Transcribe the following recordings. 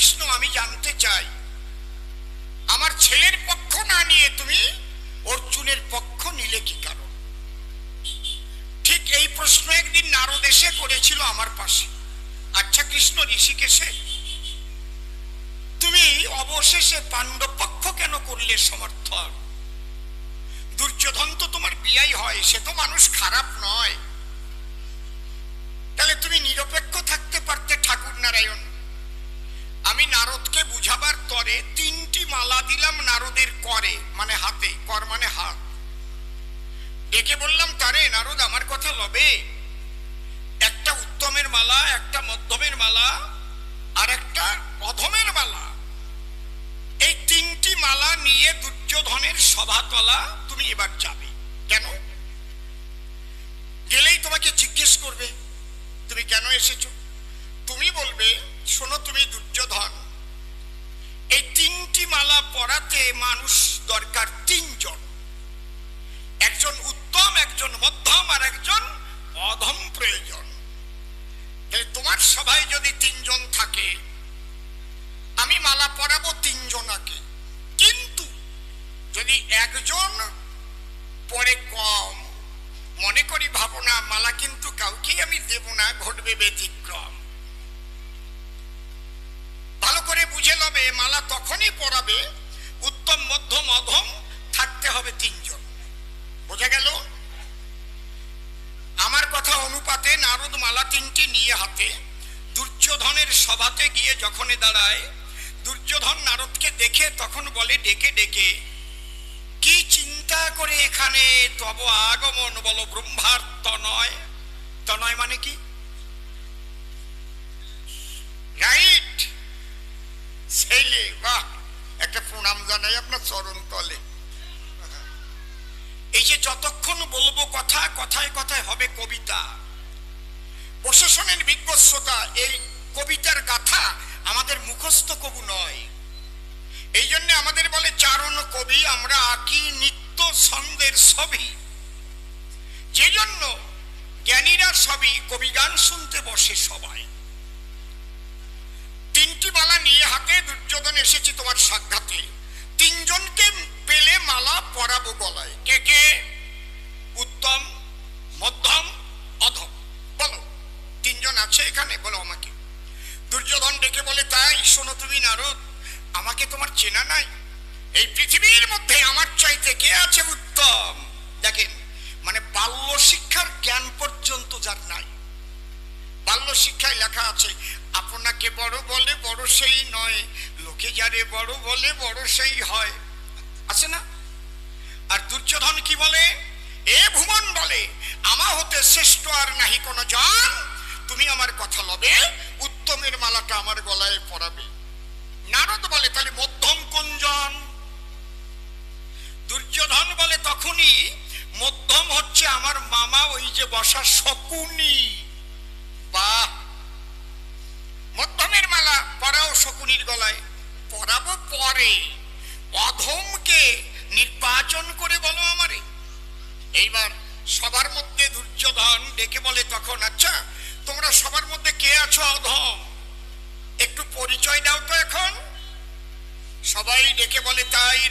কৃষ্ণ আমি জানতে চাই। আমার ছেলের পক্ষ না নিয়ে তুমি অর্জুনের পক্ষ নিলে কি কারণ? ঠিক এই প্রশ্ন একদিন নারদ এসে করেছিল আমার পাশে। আচ্ছা কৃষ্ণ, ঋষিকেশে? তুমি অবশেষে পাণ্ডব পক্ষ কেন করলে সমর্থন দুর্যোধন তো তোমার বিয়াই হয়, সে তো মানুষ খারাপ নয়। তাহলে তুমি নিরপেক্ষ মালা দিলাম নারদের করে মানে হাতে, কর মানে হাত। ডেকে বললাম তারে নারদ, আমার কথা লবে? একটা উত্তমের মালা, একটা মধ্যমের মালা, আর একটা অধমের মালা। এই তিনটি মালা নিয়ে দুর্যোধনের সভাতলা তুমি এবার যাবে। কেন? গেলেই তোমাকে জিজ্ঞেস করবে, তুমি কেন এসেছ? তুমি বলবে, শোনো তুমি দুর্যোধন এই তিনটি মালা পরাতে মানুষ দরকার তিনজন। একজন উত্তম, একজন মধ্যম, আর একজন অধম প্রয়োজন। তোমার সভায় যদি তিনজন থাকে, আমি মালা পরাবো তিনজনাকে কিন্তু যদি একজন পরে কম, মনে করি ভাবনা, মালা কিন্তু কাউকেই আমি দেব না, ঘটবে ব্যতিক্রম। ভালো করে বুঝে লবে, মালা তখনই পরাবে, উত্তম, মধ্যম, অধম, থাকতে হবে তিনজন। বোঝা গেল? আমার কথা অনুপাতে নারদ মালা তিনটি নিয়ে হাতে দুর্যোধনের সভাতে গিয়ে যখন দাঁড়ায়, দুর্যোধন নারদকে দেখে তখন বলে, ডেকে ডেকে, কি চিন্তা করে এখানে? তব আগমন বলো ব্রহ্মার তনয়। তনয় মানে কি? ছেলে বাহ, একটা প্রণাম জানাই আপনার চরণ তলে। এই যে যতক্ষণ বলব কথা, কথায় কথায় হবে কবিতা। প্রশাসনের বিজ্ঞ শ্রোতা এই কবিতার গাথা আমাদের মুখস্থ কবু নয়। এই জন্য আমাদের বলে চারণ কবি, আমরা আঁকি নিত্য ছন্দের ছবি। যে জন্য জ্ঞানীরা সবই কবি গান শুনতে বসে সবাই। হাতে দুর্যোধন এসেছি তোমার সাক্ষাতে। তিনজনকে পেলে মালা পরাবো গলায়। কে কে? উত্তম, মধ্যম, অধম। বলো, তিনজন আছে এখানে? বলো আমাকে। দুর্যোধন ডেকে বলে, তাই, শোনো তুমি নারদ, আমাকে তোমার চেনা নাই। এই পৃথিবীর মধ্যে আমার চাইতে কে আছে উত্তম? দেখেন মানে বাল্য শিক্ষার জ্ঞান পর্যন্ত যার নাই। বাল্য শিক্ষায় লেখা আছে, আপনাকে বড় বলে বড় সেই নয়, লোকে যারে বড় বলে বড় সেই হয়। আছে না? আর দুর্যোধন কি বলে? এ ভুবন বলে, আমা হতে শ্রেষ্ঠ আর নাহি কোনো জন। তুমি আমার কথা লবে, উত্তমের মালাটা আমার গলায় পরাবে। নারদ বলে, তাহলে মধ্যম কুঞ্জন দুর্যোধন বলে, তখনই মধ্যম হচ্ছে আমার মামা, ওই যে বসা শকুনি।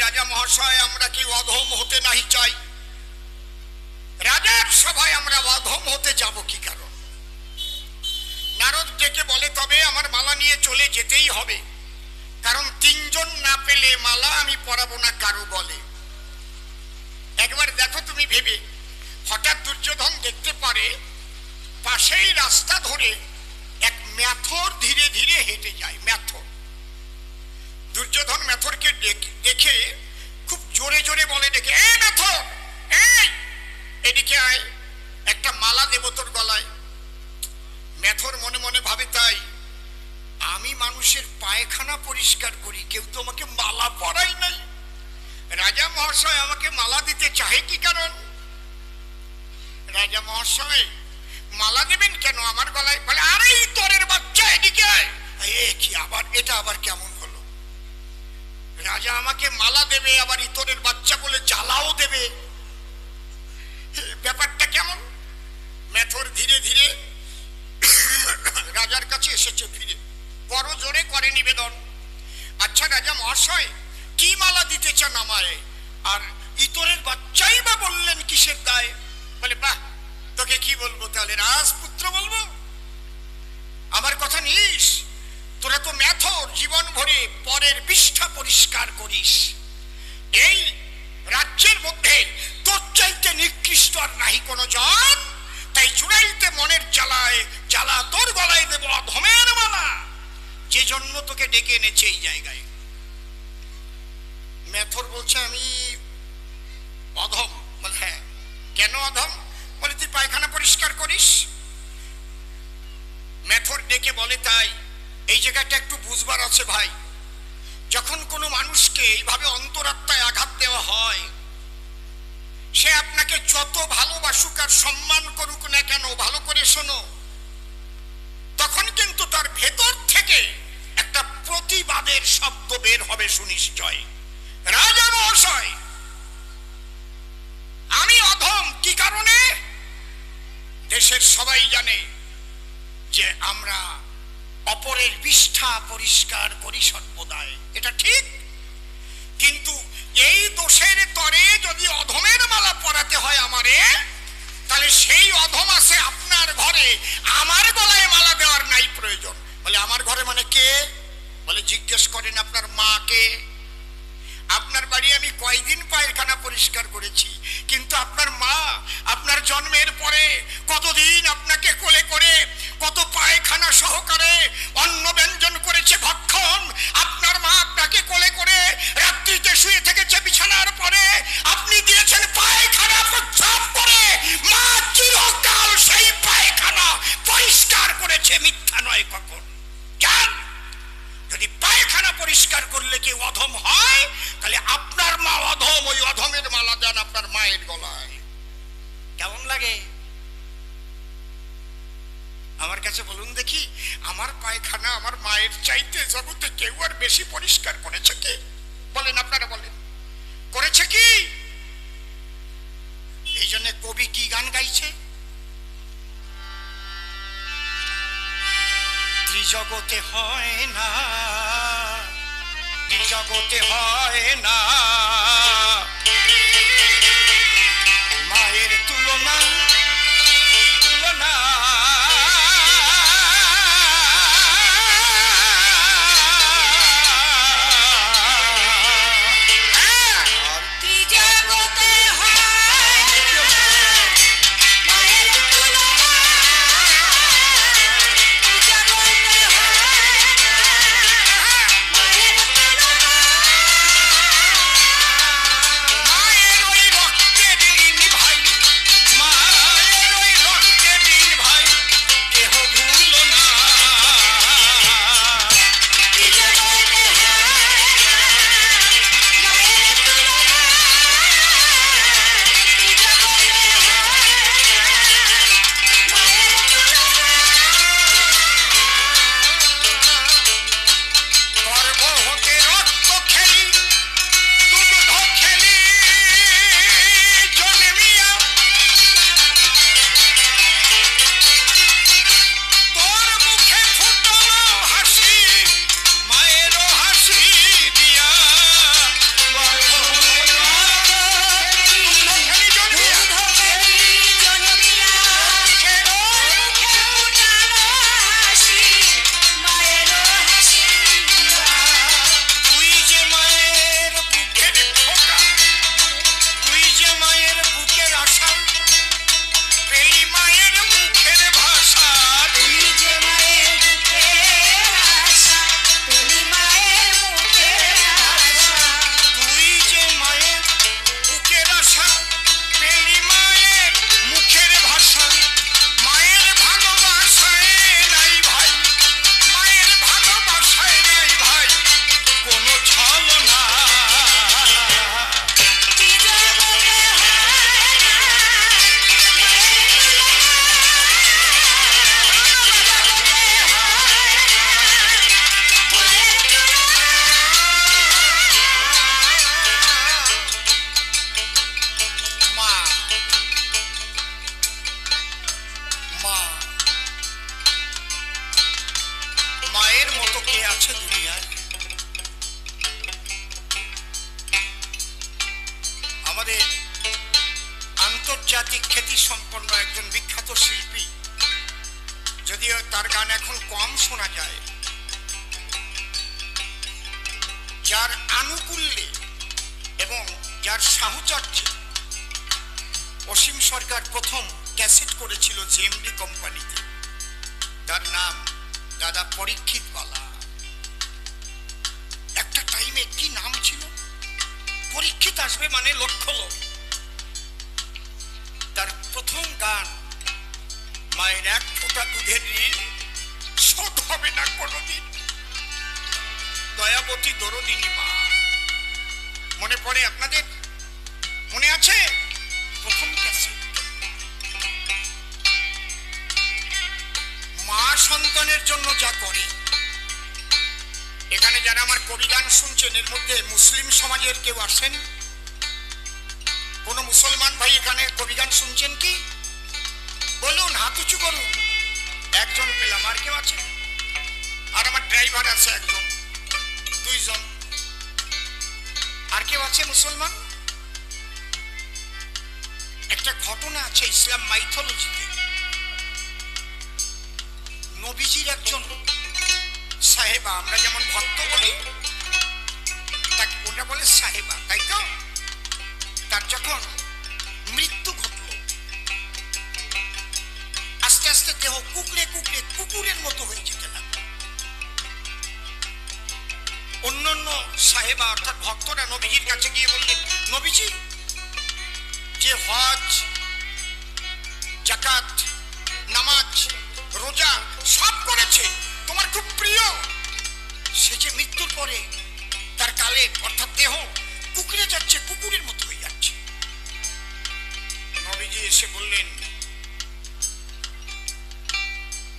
রাজা মহাশয়, আমরা কি অধম হতে নাহি চাই? রাজার সভায় আমরা অধম হতে যাব কি কারণ? নারদ ডেকে বলে, তবে আমার মালা নিয়ে চলে যেতেই হবে। কারণ তিনজন না পেলে মালা আমি পরাবো না কারও বলে। একবার দেখো তুমি ভেবে, হঠাৎ দুর্যোধন দেখতে পারে, পাশেই রাস্তা ধরে এক ম্যাথর ধীরে ধীরে হেঁটে যায়, ম্যাথর। দুর্যোধন ম্যাথরকে ডেকে- দেখে খুব জোরে জোরে বলে ডেকে এ ম্যাথর এই, এদিকে আয়, একটা মালা দেব তোর গলায়। মেথর মনে মনে ভাবে, তাই, আমি মানুষের পায়খানা পরিষ্কার করি, কেউ তো আমাকে মালা পরাই নাই। রাজা মহাশয় আমাকে মালা দিতে চাহে কি কারণ? রাজা মহাশয়, মালা দেবেন কেন আমার গলায়? বলে, আরে তোরের বাচ্চা এদিকে আয়। এ কি আবার, এটা আবার কেমন রাজা আমাকে মালা দেবে, আবার ইতরের বাচ্চা বলে জ্বালাও দেবে। ব্যাপারটা কেমন? মেথর ধীরে ধীরে রাজার কাছে এসেছে ফিরে। বড় জোরে করে নিবেদন আচ্ছা রাজা মহাশয়, কি মালা দিতে চান আমায়? আর ইতরের বাচ্চাই বা বললেন কিসের দায়? বলে, বাহ, তোকে কি বলব তাহলে? রাজপুত্র বলব? আমার কথা নিস? তোরা তো ম্যাথর জীবন ভরে পরের পৃষ্ঠা পরিষ্কার করিস। এই রাজ্যের মধ্যে তোর চাইতে নিকৃষ্ট আর নাহি কোনো জন। তাই চুড়াইতে মনের জ্বালায়, জ্বালা তোর গলায় দেব অধমের মালা। যে জন্য তোকে ডেকে এনেছে এই জায়গায়। মেথর বলছে, আমি অধম। বলে হ্যাঁ। কেন অধম? বলে, তুই পায়খানা পরিষ্কার করিস। মেথর ডেকে বলে, তাই এই জায়গাটা একটু বুঝবার আছে ভাই। যখন কোনো মানুষকে এইভাবে অন্তরাত্মায় আঘাত দেওয়া হয়, সে আপনাকে যত ভালোবাসুক আর সম্মান করুক না কেন, ভালো করে শোনো, তখন কিন্তু তার ভেতর থেকে একটা প্রতিবাদের শব্দ বের হবে সুনিশ্চয়। রাজা মহাশয়, আমি অধম, কি কারণে? দেশের সবাই জানে যে আমরা অপরের বিষ্ঠা পরিষ্কার করি সর্বদাই। এটা ঠিক? কিন্তু এই দোষের তরে যদি অধমের মালা পরাতে হয় আমারে, তাহলে সেই অধম আছে আপনার ঘরে। আমার গলায় মালা দেওয়ার নাই প্রয়োজন। বলে, আমার ঘরে মানে কে? বলে, জিজ্ঞেস করেন আপনার মাকে। আপনার বাড়ি আমি কয়দিন পায়খানা পরিষ্কার করেছি, কিন্তু আপনার মা আপনার জন্মের পরে কতদিন আপনাকে কোলে করে কত পায়খানা সহকারে সম্পন্ন একজন বিখ্যাত শিল্পী। যদিও তার গান এখন কম শোনা যায়। যার আনুকূল্যে এবং যার সাহচর্যে অসীম সরকার প্রথম ক্যাসেট করেছিল জেএমডি কোম্পানিতে। তার নাম দাদা পরীক্ষিত বালা। একটা টাইমে কি নাম ছিল? পরীক্ষিত আসবে মানে লক্ষ্য লোক। প্রথম গান, মায়ের এক ফোঁটা দুধের ঋণ শোধ হবে না কোনোদিন। দয়াবতী দরদিনী মা, মনে পড়ে আপনাদের? মনে আছে? প্রথম ক্যাসেট। মা সন্তানের জন্য যা করে, এখানে যারা আমার কবি গান শুনছেন, এর মধ্যে মুসলিম সমাজের কেউ আসেন? কোন মুসলমান ভাই এখানে কবি গান শুনছেন কি? বলুন, হাত উঁচু করুন। একজন পেলাম আর কেউ আছে? আর আমার ড্রাইভার আছে একজন, দুইজন। আর কেউ আছে মুসলমান? একটা ঘটনা আছে ইসলাম মাইথোলজিতে নবীজির একজন সাহেবা, আমরা যেমন ভক্ত বলি, তাকে ওটা বলে সাহেবা, তাই তো? তার যখন মৃত্যু ঘটল। আস্তে আস্তে দেহ কুকড়ে কুকড়ে কুকুরের মতো হয়ে যেতে লাগল। অন্যান্য সাহেবা, অর্থাৎ ভক্তরা নবীজির কাছে গিয়ে বললেন, নবীজি, যে হজ জাকাত নামাজ, রোজা সব করেছে, তোমার খুব প্রিয়। সে যে মৃত্যুর পরে তার কালে, অর্থাৎ দেহ কুকুরে যাচ্ছে কুকুরের মতো। নবীজি এসে বললেন,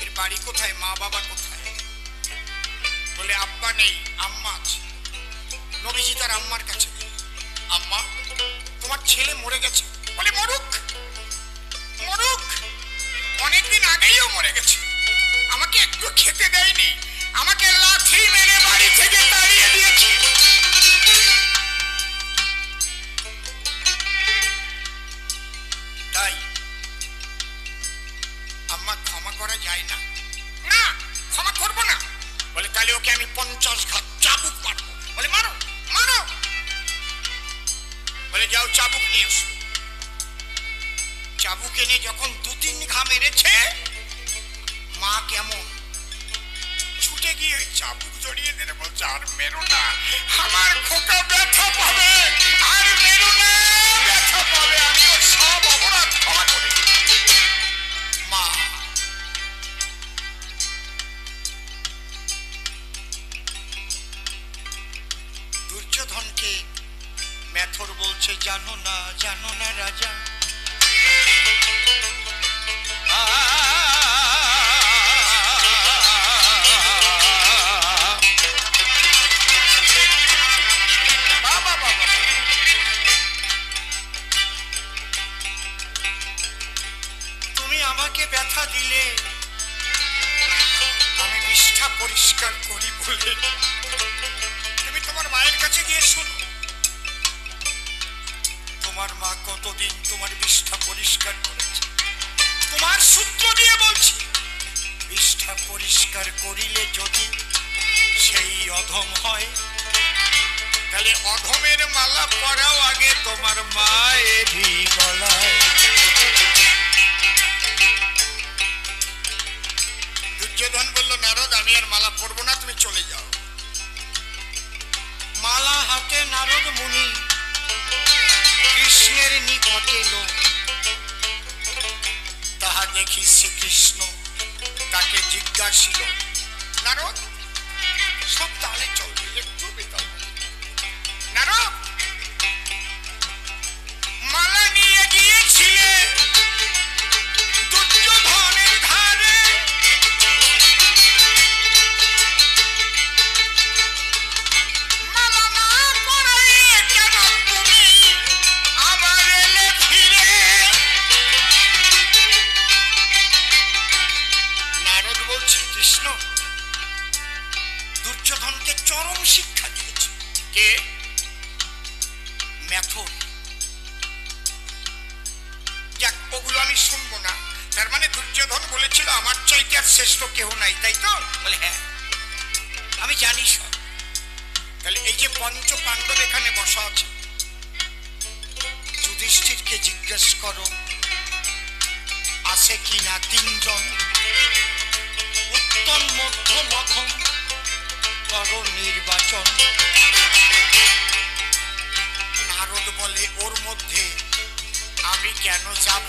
এর বাড়ি কোথায়? মা বাবা কোথায়? বলে, আব্বা নেই, আম্মা আছে। নবীজি তার আম্মার কাছে আম্মা, তোমার ছেলে মরে গেছে। বলে, মরুক মরুক, অনেকদিন আগেইও মরে গেছে। আমাকে একটু খেতে দেয়নি। আমাকে লাথি মেরে বাড়ি থেকে তাড়িয়ে দিয়েছে। আমি পঞ্চাশ ঘাত চাবুক বলে, মারো মারো। বলে, যাও চাবুক নিয়ে এসো চাবুক এনে যখন দু তিন ঘা মেরেছে, মা কেমন? ছুটে গিয়ে চাবুক জড়িয়ে দিলে বলছে, আর মেরো না, আমার খোকা ব্যথা পাবে, আর মেরো না। পরিষ্কার তুমি তোমার মায়ের কাছে গিয়ে শোনো। তোমার মা কতদিন তোমার বিষ্ঠা পরিষ্কার করেছে? তোমার সূত্র দিয়ে বলছি বিষ্ঠা পরিষ্কার করিলে যদি সেই অধম হয়, তাহলে অধমের মালা পরাও আগে তোমার মায়েরই গলায়। দুর্যোধন নারদ, আমি আর মালা পরবো না, তুমি চলে যাও। মালা হাতে নারদ মুনি, কৃষ্ণের নিকটে এলো তাহা দেখি শ্রীকৃষ্ণ তাকে জিজ্ঞাসিল, নারদ, সব তাহলে চলবে একটু বিতর্ক নারদ, মালা নিয়ে গিয়েছিলে? মানে বলেছিল, আমার চাইতে আর শ্রেষ্ঠ কেউ নাই, তাই তো? বলে হ্যাঁ। আমি জানি সব। তাহলে এই যে পঞ্চ পাণ্ডব এখানে বসা আছে, যুধিষ্ঠিরকে জিজ্ঞেস করো, আছে কি না তিনজন? উত্তম মধ্য মধম করো নির্বাচন। নারদ বলে, ওর মধ্যে আমি কেন যাব?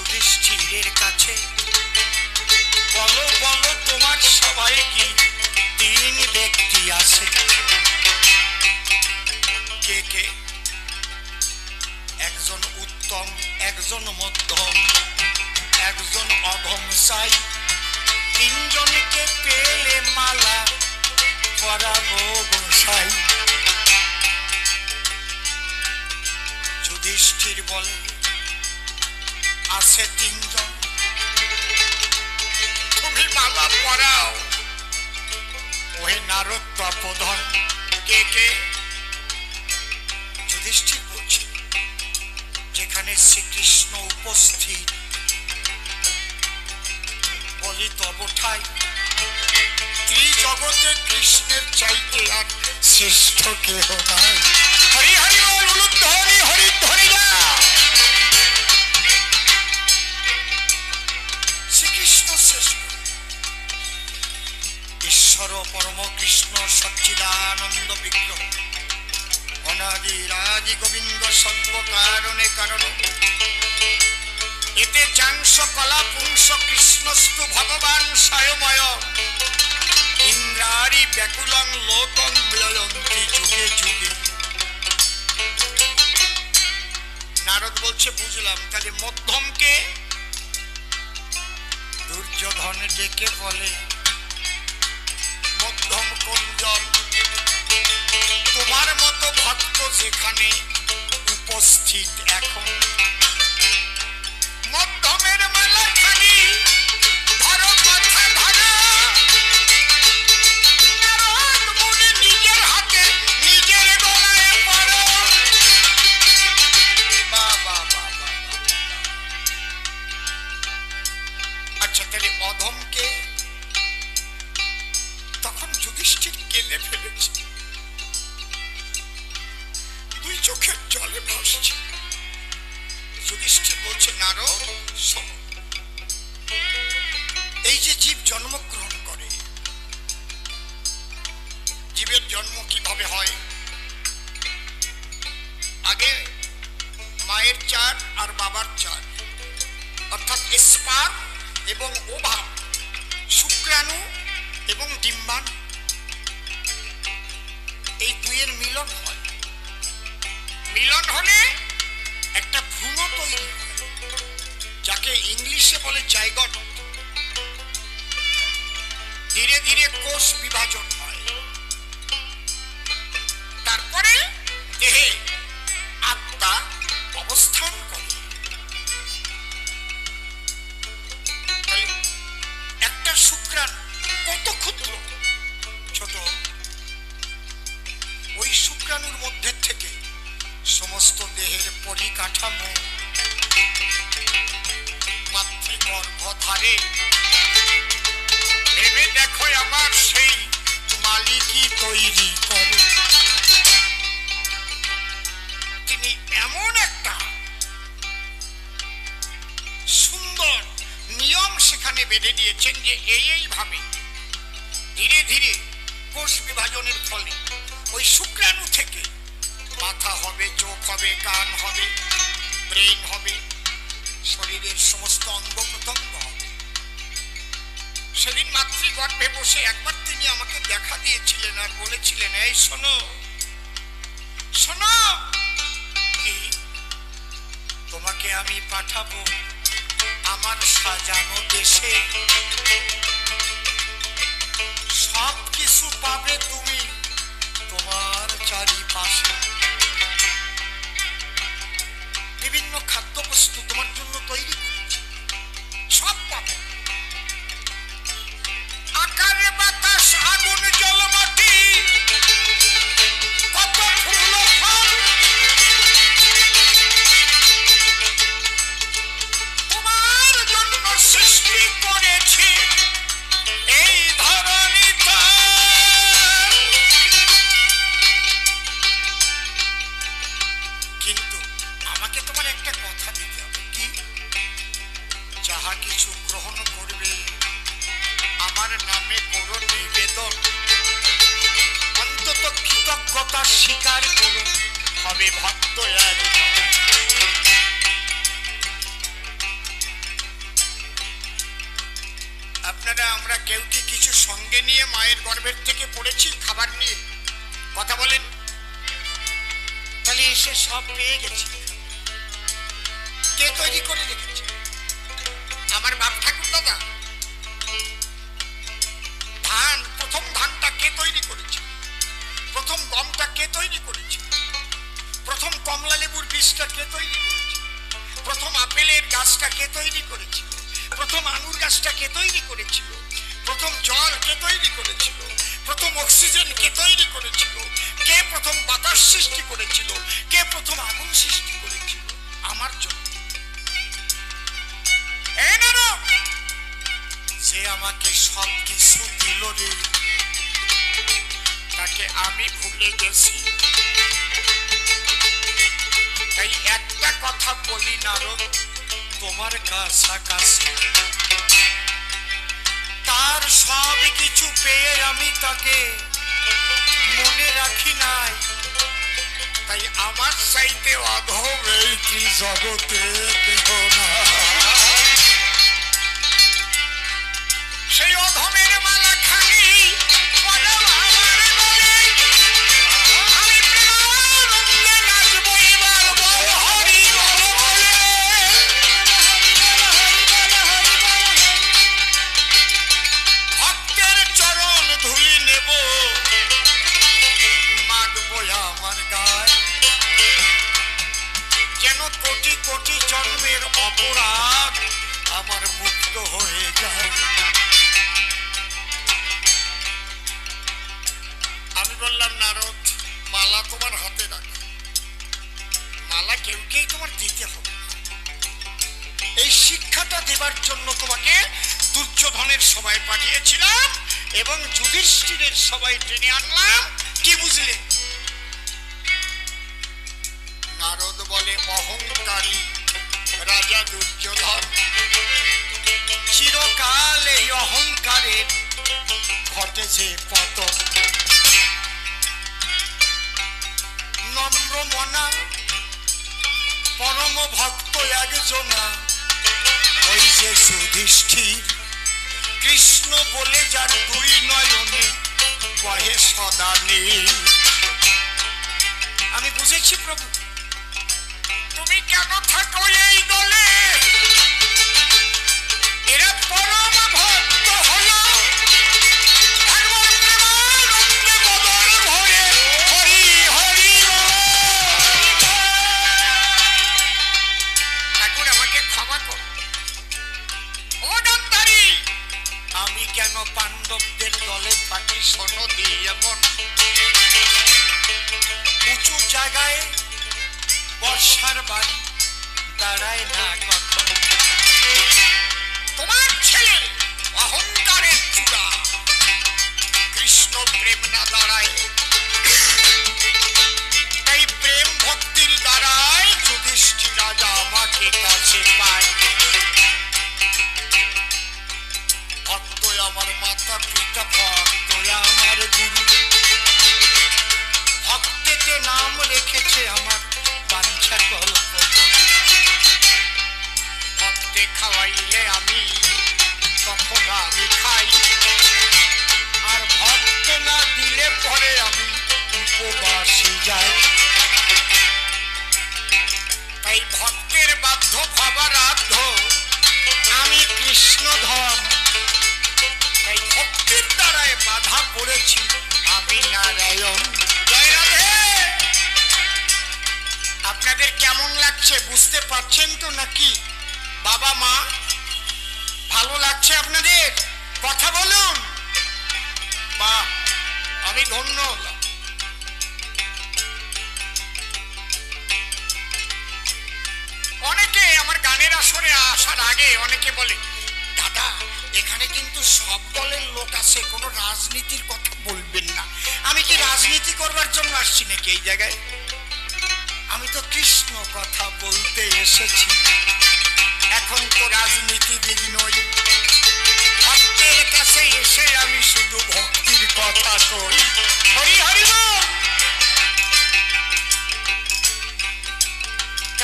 যুধিষ্ঠিরের কাছে। বলো বলো, তোমার সবাই কি তিন ব্যক্তি আছে? কে কে? একজন উত্তম, একজন মধ্যম, একজন অধম সাই। তিনজনকে পেলে মালা পরাবো গোসাই। যুধিষ্ঠির বলে আছে তিনজন। তুমি মালা পরাও। ওহে নারদ তপোধন কে কে? যুধিষ্ঠির বলছে, যেখানে শ্রীকৃষ্ণ উপস্থিত, বলি তব ঠাই। ত্রিজগতে কৃষ্ণের চাইতে আর শ্রেষ্ঠ কেহ নাই। হরি হরি বল পরম কৃষ্ণ সচ্চিদানন্দ বিগ্রহ। অনাদি রাজি গোবিন্দ সর্ব কারণে। কারণ এতে চাংস কলা পুংস কৃষ্ণস্তু ভগবান সায়ময়। ইন্দ্রারি ব্যাকুলং লোকং বিলয়ন্তি যুগে যুগে। নারদ বলছে, বুঝলাম, তাহলে মধ্যমকে দুর্যোধন ডেকে বলে? কুঞ্জন তোমার মতো ভক্ত যেখানে উপস্থিত এখন। যাকে ইংলিশে বলে জায়গট ধীরে ধীরে কোষ বিভাজন। দিয়েছেন যে এই এইভাবে ধীরে ধীরে কোষ বিভাজনের ফলে ওই শুক্রাণু থেকে মাথা হবে, চোখ হবে, কান হবে, ব্রেন হবে, শরীরের সমস্ত অঙ্গ প্রত্যঙ্গ হবে। সেদিন মাতৃগর্ভে বসে একবার তিনি আমাকে দেখা দিয়েছিলেন আর বলেছিলেন, এই শোনো শোনো তোমাকে আমি পাঠাবো? আমার সাজানো দেশে। সব কিছু পাবে তুমি তোমার চারিপাশে। বিভিন্ন খাদ্যবস্তু তোমার জন্য গর্ভের থেকে পড়েছি, খাবার নিয়ে। কথা বলেন। তাহলে এসে সব পেয়ে গেছি। কে তৈরি করে রেখেছে? আমার বাপ ঠাকুর দাদা। ধান, প্রথম ধানটা কে তৈরি করেছে? প্রথম গমটা কে তৈরি করেছে? প্রথম কমলা লেবুর বীজটা কে তৈরি করেছে? প্রথম আপেলের গাছটা কে তৈরি করেছিল প্রথম আঙুর গাছটা কে তৈরি করেছিল? প্রথম জল কে তৈরি করেছিল? প্রথম অক্সিজেন কে তৈরি করেছিল? কে প্রথম বাতাস সৃষ্টি করেছিল? কে প্রথম আগুন সৃষ্টি করেছিল? আমার জন্য। যে আমাকে সব কিছু দিল রে। তাকে আমি ভুলে গেছি। তাই একটা কথা বলি নারদ, তোমার কাছাকাছি। তার সব কিছু পেয়ে আমি তাকে মনে রাখি নাই তাই আমার চাইতে অধম এই জগতে দেহ নাই। অপরাধ আমার মুক্ত হয়ে যায়। আমি বললাম, নারদ, মালা তোমার হাতে রাখো। মালা কেউ কেউ তোমার দিতে হবে এই শিক্ষাটা দেবার জন্য তোমাকে দুর্যোধনের সবাই পাঠিয়েছিলাম এবং যুধিষ্ঠিরের সবাই টেনে আনলাম। কি বুঝলে? নারদ বলে, অহংকারী রাজা দুর্যোধন চিরকাল এই অহংকারের ঘটেছে পতন। নম্র মনা, পরম ভক্ত একজনা, ওই যে যুধিষ্ঠির। কৃষ্ণ বলে যার দুই নয়নে বহে সদা নীল। আমি বুঝেছি প্রভু। তুমি কেন থাকো এই দলে? এরা পরম ভক্ত হলো। আমি কেন পাণ্ডবদের দলে থাকি শোনো এমন উঁচু জায়গায় বর্ষার বাড়ি দাঁড়ায় না কখন। তোমার ছেলে অহংকারের চূড়া। কৃষ্ণ প্রেম না দাঁড়ায়। তাই প্রেম ভক্তির দ্বারাই যুধিষ্ঠির রাজা আমাকে কাছে পায়। ভক্ত আমার মাতা পিতা উপবাসী তাই ভক্তের বাধ্য ভাবারাধ্য, আমি কৃষ্ণধন তাই ভক্তির দ্বারায় বাধা পড়েছি আমি নারায়ণ। আপনাদের কেমন লাগছে, বুঝতে পারছেন তো নাকি? বাবা, মা, ভালো লাগছে আপনাদের? কথা বলুন। মা আমি ধন্য হলাম। গানের আসরে আসার আগে অনেকে বলে, দাদা, এখানে কিন্তু সব দলের লোক আছে, কোনো রাজনীতির কথা বলবেন না। আমি কি রাজনীতি করবার জন্য আসছি নাকি এই জায়গায়? আমি তো কৃষ্ণ কথা বলতে এসেছি। এখন তো রাজনীতিবিদ নই। ভক্তের কাছে এসে আমি শুধু ভক্তির কথা কই। হরি হরি বল।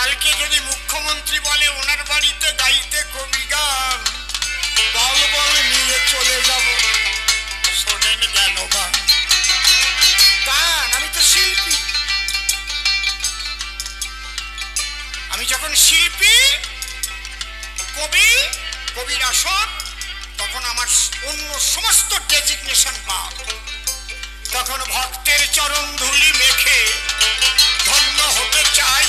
কালকে যদি মুখ্যমন্ত্রী বলে, ওনার বাড়িতে গাইতে কবি গান, দল বল নিয়ে চলে যাব। শোনেন কেন গান গান আমি তো শিল্পী। আমি যখন শিল্পী, কবি, কবির আসন, তখন আমার অন্য সমস্ত ডেজিগনেশন বাদ তখন ভক্তের চরণ ধুলি মেখে ধন্য হতে চাই।